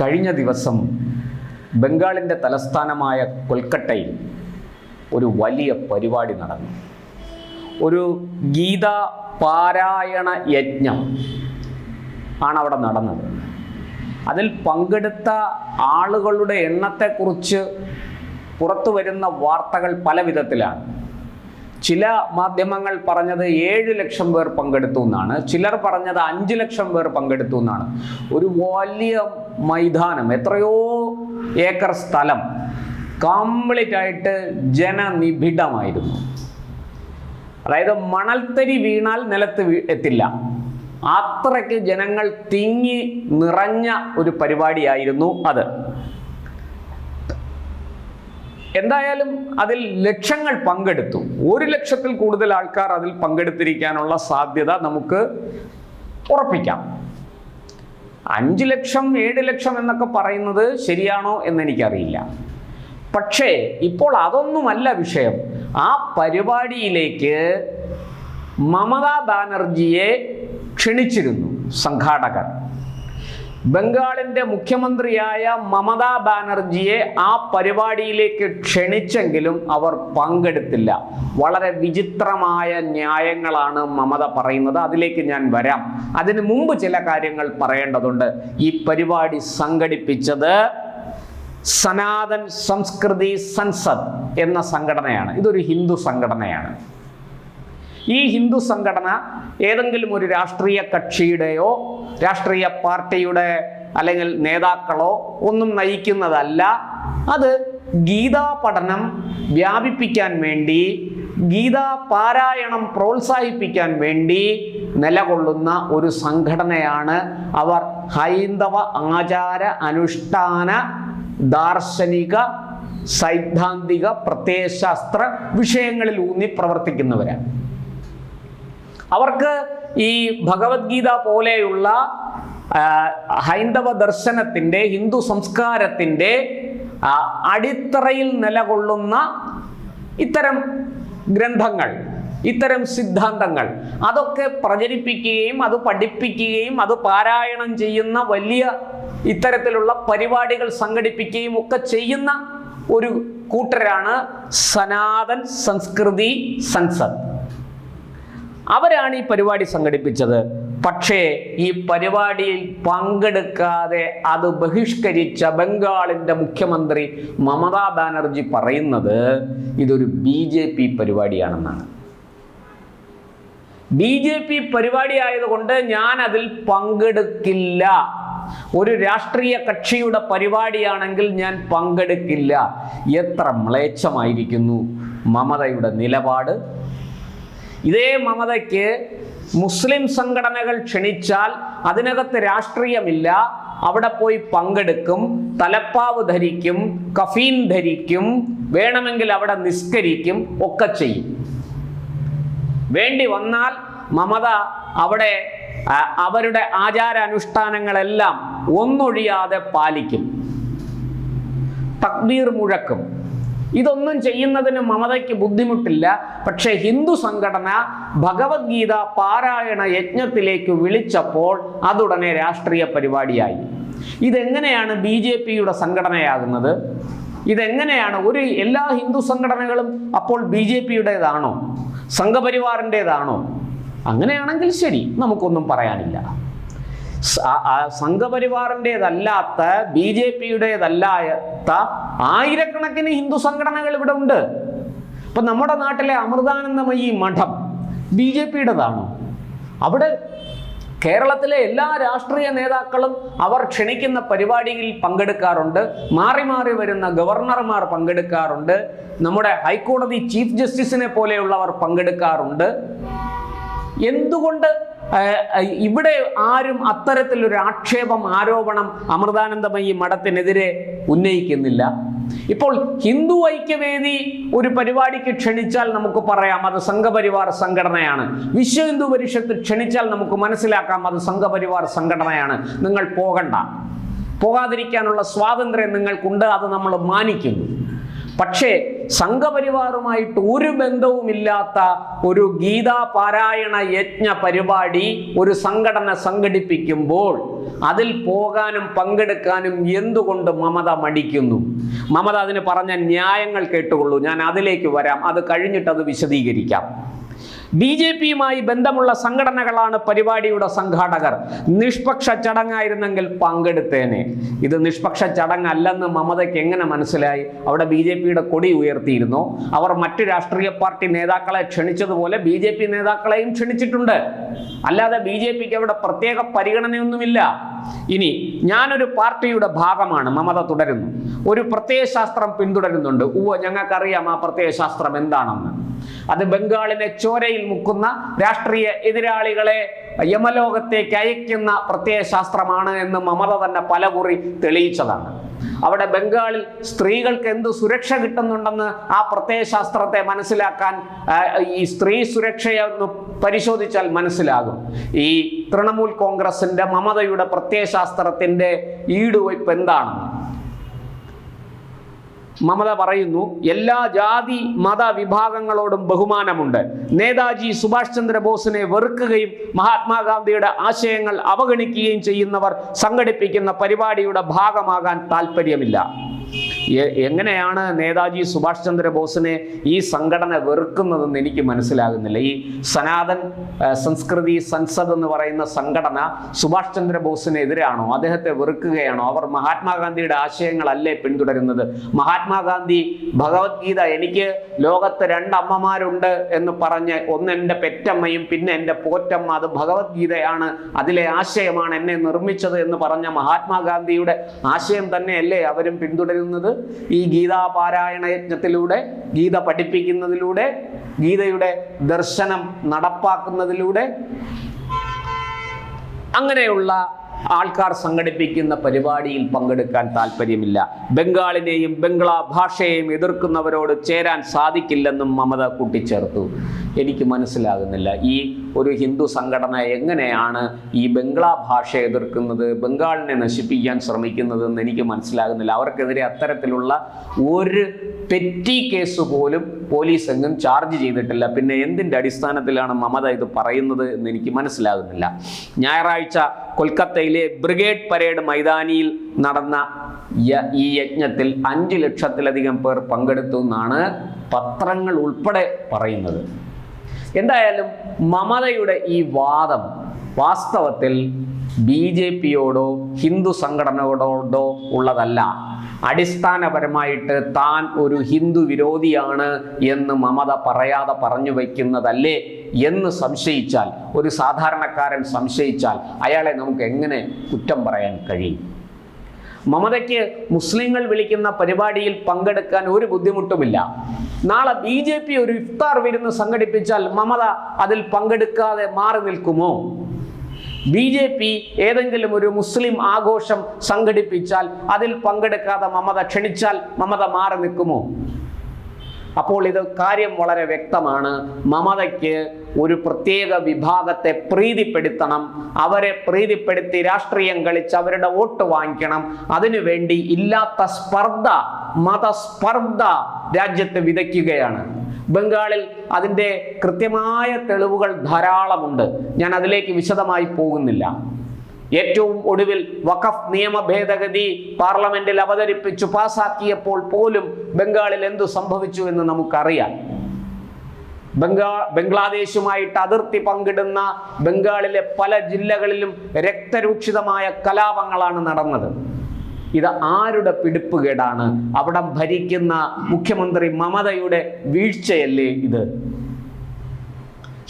കഴിഞ്ഞ ദിവസം ബംഗാളിന്റെ തലസ്ഥാനമായ കൊൽക്കട്ടയിൽ ഒരു വലിയ പരിപാടി നടന്നു. ഒരു ഗീതാ പാരായണ യജ്ഞം ആണ് അവിടെ നടന്നത്. അതിൽ പങ്കെടുത്ത ആളുകളുടെ എണ്ണത്തെക്കുറിച്ച് പുറത്തു വരുന്ന വാർത്തകൾ പല വിധത്തിലാണ് ചില മാധ്യമങ്ങൾ പറഞ്ഞത് ഏഴ് ലക്ഷം പേർ പങ്കെടുത്തു എന്നാണ്. ചിലർ പറഞ്ഞത് അഞ്ച് ലക്ഷം പേർ പങ്കെടുത്തു എന്നാണ്. ഒരു വലിയ മൈതാനം എത്രയോ ഏക്കർ സ്ഥലം കംപ്ലീറ്റ് ആയിട്ട് ജനനിബിഡമായിരുന്നു. അതായത് മണൽത്തരി വീണാൽ നിലത്ത് എത്തില്ല. അത്രയ്ക്ക് ജനങ്ങൾ തിങ്ങി നിറഞ്ഞ ഒരു പരിപാടിയായിരുന്നു അത്. എന്തായാലും അതിൽ ലക്ഷങ്ങൾ പങ്കെടുത്തു. ഒരു ലക്ഷത്തിൽ കൂടുതൽ ആൾക്കാർ അതിൽ പങ്കെടുത്തിരിക്കാനുള്ള സാധ്യത നമുക്ക് ഉറപ്പിക്കാം. അഞ്ച് ലക്ഷം ഏഴ് ലക്ഷം എന്നൊക്കെ പറയുന്നത് ശരിയാണോ എന്നെനിക്കറിയില്ല. പക്ഷേ ഇപ്പോൾ അതൊന്നുമല്ല വിഷയം. ആ പരിപാടിയിലേക്ക് മമതാ ബാനർജിയെ ക്ഷണിച്ചിരുന്നു സംഘാടകർ. ബംഗാളിന്റെ മുഖ്യമന്ത്രിയായ മമതാ ബാനർജിയെ ആ പരിപാടിയിലേക്ക് ക്ഷണിച്ചെങ്കിലും അവർ പങ്കെടുത്തില്ല. വളരെ വിചിത്രമായ ന്യായങ്ങളാണ് മമത പറയുന്നത്. അതിലേക്ക് ഞാൻ വരാം. അതിനു മുമ്പ് ചില കാര്യങ്ങൾ പറയേണ്ടതുണ്ട്. ഈ പരിപാടി സംഘടിപ്പിച്ചത് സനാതൻ സംസ്കൃതി സൻസദ് എന്ന സംഘടനയാണ്. ഇതൊരു ഹിന്ദു സംഘടനയാണ്. ഈ ഹിന്ദു സംഘടന ഏതെങ്കിലും ഒരു രാഷ്ട്രീയ കക്ഷിയുടെയോ രാഷ്ട്രീയ പാർട്ടിയുടെ അല്ലെങ്കിൽ നേതാക്കളോ ഒന്നും നയിക്കുന്നതല്ല. അത് ഗീതാ പഠനം വ്യാപിപ്പിക്കാൻ വേണ്ടി ഗീതാ പാരായണം പ്രോത്സാഹിപ്പിക്കാൻ വേണ്ടി നിലകൊള്ളുന്ന ഒരു സംഘടനയാണ് അവർ ഹൈന്ദവ ആചാര അനുഷ്ഠാന ദാർശനിക സൈദ്ധാന്തിക പ്രത്യയശാസ്ത്ര വിഷയങ്ങളിൽ ഊന്നി പ്രവർത്തിക്കുന്നവരാണ്. അവർക്ക് ഈ ഭഗവത്ഗീത പോലെയുള്ള ഹൈന്ദവ ദർശനത്തിന്റെ ഹിന്ദു സംസ്കാരത്തിന്റെ അടിത്തറയിൽ നിലകൊള്ളുന്ന ഇത്തരം ഗ്രന്ഥങ്ങൾ ഇത്തരം സിദ്ധാന്തങ്ങൾ. അതൊക്കെ പ്രചരിപ്പിക്കുകയും അത് പഠിപ്പിക്കുകയും അത് പാരായണം ചെയ്യുന്ന വലിയ ഇത്തരത്തിലുള്ള പരിപാടികൾ സംഘടിപ്പിക്കുകയും ഒക്കെ ചെയ്യുന്ന ഒരു കൂട്ടരാണ് സനാതൻ സംസ്കൃതി സൻസദ്. അവരാണ് ഈ പരിപാടി സംഘടിപ്പിച്ചത്. പക്ഷേ ഈ പരിപാടിയിൽ പങ്കെടുക്കാതെ അത് ബഹിഷ്കരിച്ച ബംഗാളിന്റെ മുഖ്യമന്ത്രി മമതാ ബാനർജി പറയുന്നത് ഇതൊരു ബി ജെ പി പരിപാടിയാണെന്നാണ്. ബി ജെ പി പരിപാടി ആയതുകൊണ്ട് ഞാൻ അതിൽ പങ്കെടുക്കില്ല. ഒരു രാഷ്ട്രീയ കക്ഷിയുടെ പരിപാടിയാണെങ്കിൽ ഞാൻ പങ്കെടുക്കില്ല. എത്ര മ്ലേച്ഛമായിരിക്കുന്നു മമതയുടെ നിലപാട്. ഇതേ മമതയ്ക്ക് മുസ്ലിം സംഘടനകൾ ക്ഷണിച്ചാൽ അതിനകത്ത് രാഷ്ട്രീയമില്ല. അവിടെ പോയി പങ്കെടുക്കും തലപ്പാവ് ധരിക്കും കഫീൻ ധരിക്കും വേണമെങ്കിൽ അവിടെ നിസ്കരിക്കും ഒക്കെ ചെയ്യും. വേണ്ടി വന്നാൽ മമത അവിടെ അവരുടെ ആചാരാനുഷ്ഠാനങ്ങളെല്ലാം ഒന്നൊഴിയാതെ പാലിക്കും. തക്ബീർ മുഴക്കും. ഇതൊന്നും ചെയ്യുന്നതിന് മമതയ്ക്ക് ബുദ്ധിമുട്ടില്ല. പക്ഷേ ഹിന്ദു സംഘടന ഭഗവത്ഗീത പാരായണ യജ്ഞത്തിലേക്ക് വിളിച്ചപ്പോൾ അതുടനെ രാഷ്ട്രീയ പരിപാടിയായി. ഇതെങ്ങനെയാണ് ബി ജെ പിയുടെ സംഘടനയാകുന്നത്? ഇതെങ്ങനെയാണ് ഒരു എല്ലാ ഹിന്ദു സംഘടനകളും അപ്പോൾ ബി ജെ പിയുടേതാണോ? സംഘപരിവാറിന്റെതാണോ? അങ്ങനെയാണെങ്കിൽ ശരി നമുക്കൊന്നും പറയാനില്ല. സംഘപരിവാറിന്റെതല്ലാത്ത ബി ജെ പിയുടേതല്ലാത്ത ആയിരക്കണക്കിന് ഹിന്ദു സംഘടനകൾ ഇവിടെ ഉണ്ട്. ഇപ്പം നമ്മുടെ നാട്ടിലെ അമൃതാനന്ദമയി മഠം ബി ജെ പിയുടേതാണോ? അവിടെ കേരളത്തിലെ എല്ലാ രാഷ്ട്രീയ നേതാക്കളും അവർ ക്ഷണിക്കുന്ന പരിപാടിയിൽ പങ്കെടുക്കാറുണ്ട്. മാറി മാറി വരുന്ന ഗവർണർമാർ പങ്കെടുക്കാറുണ്ട്. നമ്മുടെ ഹൈക്കോടതി ചീഫ് ജസ്റ്റിസിനെ പോലെയുള്ളവർ പങ്കെടുക്കാറുണ്ട്. എന്തുകൊണ്ട് ഇവിടെ ആരും അത്തരത്തിലൊരു ആക്ഷേപം ആരോപണം അമൃതാനന്ദമയി മഠത്തിനെതിരെ ഉന്നയിക്കുന്നില്ല. ഇപ്പോൾ ഹിന്ദു ഐക്യവേദി ഒരു പരിപാടിക്ക് ക്ഷണിച്ചാൽ നമുക്ക് പറയാം അത് സംഘപരിവാർ സംഘടനയാണ്. വിശ്വ ഹിന്ദു പരിഷത്ത് ക്ഷണിച്ചാൽ നമുക്ക് മനസ്സിലാക്കാം അത് സംഘപരിവാർ സംഘടനയാണ്. നിങ്ങൾ പോകണ്ട. പോകാതിരിക്കാനുള്ള സ്വാതന്ത്ര്യം നിങ്ങൾക്കുണ്ട് അത് നമ്മൾ മാനിക്കുന്നു. പക്ഷേ സംഘപരിവാറുമായിട്ട് ഒരു ബന്ധവുമില്ലാത്ത ഒരു ഗീതാ പാരായണ യജ്ഞ പരിപാടി ഒരു സംഘടന സംഘടിപ്പിക്കുമ്പോൾ അതിൽ പോകാനും പങ്കെടുക്കാനും എന്തുകൊണ്ട് മമത മടിക്കുന്നു? മമത അതിന് പറഞ്ഞ ന്യായങ്ങൾ കേട്ടുകൊള്ളൂ. ഞാൻ അതിലേക്ക് വരാം. അത് കഴിഞ്ഞിട്ട് അത് വിശദീകരിക്കാം. ബി ജെ പിയുമായി ബന്ധമുള്ള സംഘടനകളാണ് പരിപാടിയുടെ സംഘാടകർ. നിഷ്പക്ഷ ചടങ്ങായിരുന്നെങ്കിൽ പങ്കെടുത്തേനെ. ഇത് നിഷ്പക്ഷ ചടങ്ങല്ലെന്ന് മമതയ്ക്ക് എങ്ങനെ മനസ്സിലായി? അവിടെ ബി ജെ പിയുടെ കൊടി ഉയർത്തിയിരുന്നു. അവർ മറ്റു രാഷ്ട്രീയ പാർട്ടി നേതാക്കളെ ക്ഷണിച്ചതുപോലെ ബി ജെ പി നേതാക്കളെയും ക്ഷണിച്ചിട്ടുണ്ട്. അല്ലാതെ ബി ജെ പിക്ക് അവിടെ പ്രത്യേക പരിഗണനയൊന്നുമില്ല. ഇനി ഞാനൊരു പാർട്ടിയുടെ ഭാഗമാണ്. മമത തുടരുന്നു. ഒരു പ്രത്യയശാസ്ത്രം പിന്തുടരുന്നുണ്ട്. ഉവ്വ ഞങ്ങൾക്കറിയാം ആ പ്രത്യയശാസ്ത്രം എന്താണെന്ന്. അത് ബംഗാളിനെ ചോരയിൽ മുക്കുന്ന രാഷ്ട്രീയ എതിരാളികളെ യമലോകത്തേക്ക് അയക്കുന്ന പ്രത്യയശാസ്ത്രമാണ് എന്ന് മമത തന്നെ പലകുറി തെളിയിച്ചതാണ്. അവിടെ ബംഗാളിൽ സ്ത്രീകൾക്ക് എന്ത് സുരക്ഷ കിട്ടുന്നുണ്ടെന്ന് ആ പ്രത്യയശാസ്ത്രത്തെ മനസ്സിലാക്കാൻ ഈ സ്ത്രീ സുരക്ഷയെ ഒന്ന് പരിശോധിച്ചാൽ മനസ്സിലാകും. ഈ തൃണമൂൽ കോൺഗ്രസിന്റെ മമതയുടെ പ്രത്യയശാസ്ത്രത്തിന്റെ ഈടുവയ്പ് എന്താണെന്ന്. മമത പറയുന്നു എല്ലാ ജാതി മത വിഭാഗങ്ങളോടും ബഹുമാനമുണ്ട്. നേതാജി സുഭാഷ് ചന്ദ്രബോസിനെ വെറുക്കുകയും മഹാത്മാഗാന്ധിയുടെ ആശയങ്ങൾ അവഗണിക്കുകയും ചെയ്യുന്നവർ സംഘടിപ്പിക്കുന്ന പരിപാടിയുടെ ഭാഗമാകാൻ താല്പര്യമില്ല എങ്ങനെയാണ് നേതാജി സുഭാഷ് ചന്ദ്രബോസിനെ ഈ സംഘടന വെറുക്കുന്നതെന്ന് എനിക്ക് മനസ്സിലാകുന്നില്ല. ഈ സനാതൻ സംസ്കൃതി സൻസദ് എന്ന് പറയുന്ന സംഘടന സുഭാഷ് ചന്ദ്രബോസിനെതിരാണോ? അദ്ദേഹത്തെ വെറുക്കുകയാണോ? അവർ മഹാത്മാഗാന്ധിയുടെ ആശയങ്ങളല്ലേ പിന്തുടരുന്നത്? മഹാത്മാഗാന്ധി ഭഗവത്ഗീത എനിക്ക് ലോകത്ത് രണ്ടമ്മമാരുണ്ട് എന്ന് പറഞ്ഞ് ഒന്ന് എന്റെ പെറ്റമ്മയും പിന്നെ എന്റെ പോറ്റമ്മ അത് ഭഗവത്ഗീതയാണ് അതിലെ ആശയമാണ് എന്നെ നിർമ്മിച്ചത് എന്ന് പറഞ്ഞ മഹാത്മാഗാന്ധിയുടെ ആശയം തന്നെയല്ലേ അവരും പിന്തുടരുന്നത്? ഈ ഗീതാ പാരായണ യജ്ഞത്തിലൂടെ ഗീത പഠിപ്പിക്കുന്നതിലൂടെ ഗീതയുടെ ദർശനം നടപ്പാക്കുന്നതിലൂടെ അങ്ങനെയുള്ള ആൾക്കാർ സംഘടിപ്പിക്കുന്ന പരിപാടിയിൽ പങ്കെടുക്കാൻ താല്പര്യമില്ല ബംഗാളിനെയും ബംഗ്ലാ ഭാഷയെയും എതിർക്കുന്നവരോട് ചേരാൻ സാധിക്കില്ലെന്നും മമത കൂട്ടിച്ചേർത്തു. എനിക്ക് മനസ്സിലാകുന്നില്ല. ഈ ഒരു ഹിന്ദു സംഘടന എങ്ങനെയാണ് ഈ ബംഗ്ലാ ഭാഷ എതിർക്കുന്നത് ബംഗാളിനെ നശിപ്പിക്കാൻ ശ്രമിക്കുന്നത് എന്ന് എനിക്ക് മനസ്സിലാകുന്നില്ല. അവർക്കെതിരെ അത്തരത്തിലുള്ള ഒരു പെറ്റി കേസ് പോലും പോലീസ് എങ്ങും ചാർജ് ചെയ്തിട്ടില്ല. പിന്നെ എന്തിന്റെ അടിസ്ഥാനത്തിലാണ് മമത ഇത് പറയുന്നത് എന്ന് എനിക്ക് മനസ്സിലാകുന്നില്ല. ഞായറാഴ്ച കൊൽക്കത്തയിലെ ബ്രിഗേഡ് പരേഡ് മൈതാനിയിൽ നടന്ന ഈ യജ്ഞത്തിൽ അഞ്ച് ലക്ഷത്തിലധികം പേർ പങ്കെടുത്തു എന്നാണ് പത്രങ്ങൾ ഉൾപ്പെടെ പറയുന്നത്. എന്തായാലും മമതയുടെ ഈ വാദം വാസ്തവത്തിൽ ബി ജെ പിയോടോ ഹിന്ദു സംഘടനകളോടോ ഉള്ളതല്ല. അടിസ്ഥാനപരമായിട്ട് താൻ ഒരു ഹിന്ദു വിരോധിയാണ് എന്ന് മമത പറയാതെ പറഞ്ഞു വയ്ക്കുന്നതല്ലേ എന്ന് സംശയിച്ചാൽ ഒരു സാധാരണക്കാരൻ സംശയിച്ചാൽ അയാളെ നമുക്ക് എങ്ങനെ കുറ്റം പറയാൻ കഴിയും? മമതയ്ക്ക് മുസ്ലിങ്ങൾ വിളിക്കുന്ന പരിപാടിയിൽ പങ്കെടുക്കാൻ ഒരു ബുദ്ധിമുട്ടുമില്ല. നാളെ ബി ജെ പി ഒരു ഇഫ്താർ വിരുന്ന് സംഘടിപ്പിച്ചാൽ മമത അതിൽ പങ്കെടുക്കാതെ മാറി നിൽക്കുമോ? ബി ജെ പി ഏതെങ്കിലും ഒരു മുസ്ലിം ആഘോഷം സംഘടിപ്പിച്ചാൽ അതിൽ പങ്കെടുക്കാതെ മമത ക്ഷണിച്ചാൽ മമത മാറി നിൽക്കുമോ? അപ്പോൾ ഇത് കാര്യം വളരെ വ്യക്തമാണ്. മമതയ്ക്ക് ഒരു പ്രത്യേക വിഭാഗത്തെ പ്രീതിപ്പെടുത്തണം. അവരെ പ്രീതിപ്പെടുത്തി രാഷ്ട്രീയം കളിച്ച് അവരുടെ വോട്ട് വാങ്ങിക്കണം. അതിനുവേണ്ടി ഇല്ലാത്ത സ്പർദ്ധ മതസ്പർദ്ധ രാജ്യത്ത് വിതയ്ക്കുകയാണ്. ബംഗാളിൽ അതിന്റെ കൃത്യമായ തെളിവുകൾ ധാരാളമുണ്ട്. ഞാൻ അതിലേക്ക് വിശദമായി പോകുന്നില്ല. ഏറ്റവും ഒടുവിൽ വഖഫ് നിയമ ഭേദഗതി പാർലമെന്റിൽ അവതരിപ്പിച്ചു പാസാക്കിയപ്പോൾ പോലും ബംഗാളിൽ എന്തു സംഭവിച്ചു എന്ന് നമുക്കറിയാം. ബംഗാ ബംഗ്ലാദേശുമായിട്ട് അതിർത്തി പങ്കിടുന്ന ബംഗാളിലെ പല ജില്ലകളിലും രക്തരൂക്ഷിതമായ കലാപങ്ങളാണ് നടന്നത്. ഇത് ആരുടെ പിടിപ്പുകേടാണ്? അവിടെ ഭരിക്കുന്ന മുഖ്യമന്ത്രി മമതയുടെ വീഴ്ചയല്ലേ ഇത്?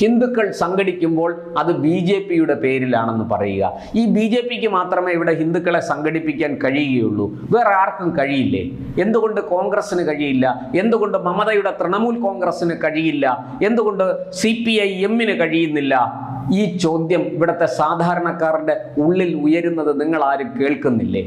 ഹിന്ദുക്കൾ സംഘടിക്കുമ്പോൾ അത് ബി ജെ പിയുടെ പേരിലാണെന്ന് പറയുക. ഈ ബി ജെ പിക്ക് മാത്രമേ ഇവിടെ ഹിന്ദുക്കളെ സംഘടിപ്പിക്കാൻ കഴിയുകയുള്ളൂ. വേറെ ആർക്കും കഴിയില്ലേ? എന്തുകൊണ്ട് കോൺഗ്രസ്സിന് കഴിയില്ല? എന്തുകൊണ്ട് മമതയുടെ തൃണമൂൽ കോൺഗ്രസ്സിന് കഴിയില്ല? എന്തുകൊണ്ട് സി പി ഐ എമ്മിന് കഴിയുന്നില്ല? ഈ ചോദ്യം ഇവിടുത്തെ സാധാരണക്കാരുടെ ഉള്ളിൽ ഉയരുന്നത് നിങ്ങൾ ആരും കേൾക്കുന്നില്ലേ?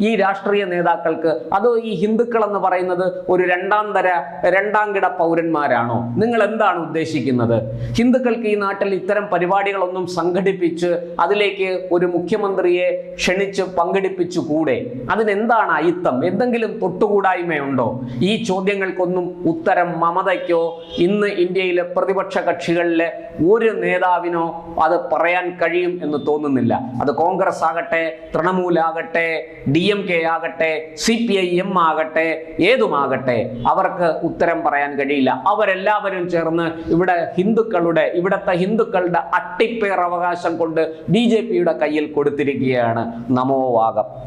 ഈ രാഷ്ട്രീയ നേതാക്കൾക്ക് അതോ ഈ ഹിന്ദുക്കൾ എന്ന് പറയുന്നത് ഒരു രണ്ടാം തര രണ്ടാം കിട പൗരന്മാരാണോ? നിങ്ങൾ എന്താണ് ഉദ്ദേശിക്കുന്നത്? ഹിന്ദുക്കൾക്ക് ഈ നാട്ടിൽ ഇത്തരം പരിപാടികളൊന്നും സംഘടിപ്പിച്ച് അതിലേക്ക് ഒരു മുഖ്യമന്ത്രിയെ ക്ഷണിച്ച് പങ്കെടുപ്പിച്ചു കൂടെ? അതിനെന്താണ് അയിത്തം? എന്തെങ്കിലും തൊട്ടുകൂടായ്മയുണ്ടോ? ഈ ചോദ്യങ്ങൾക്കൊന്നും ഉത്തരം മമതയ്ക്കോ ഇന്ന് ഇന്ത്യയിലെ പ്രതിപക്ഷ കക്ഷികളിലെ ഒരു നേതാവിനോ അത് പറയാൻ കഴിയും എന്ന് തോന്നുന്നില്ല. അത് കോൺഗ്രസ് ആകട്ടെ തൃണമൂലാകട്ടെ ഡി എം കെ ആകട്ടെ സി പി ഐ എം ആകട്ടെ ഏതുമാകട്ടെ അവർക്ക് ഉത്തരം പറയാൻ കഴിയില്ല. അവരെല്ലാവരും ചേർന്ന് ഇവിടെ ഹിന്ദുക്കളുടെ ഇവിടുത്തെ ഹിന്ദുക്കളുടെ അട്ടിപ്പേർ അവകാശം കൊണ്ട് ബി ജെ പിയുടെ കയ്യിൽ കൊടുത്തിരിക്കുകയാണ്. നമോവാകം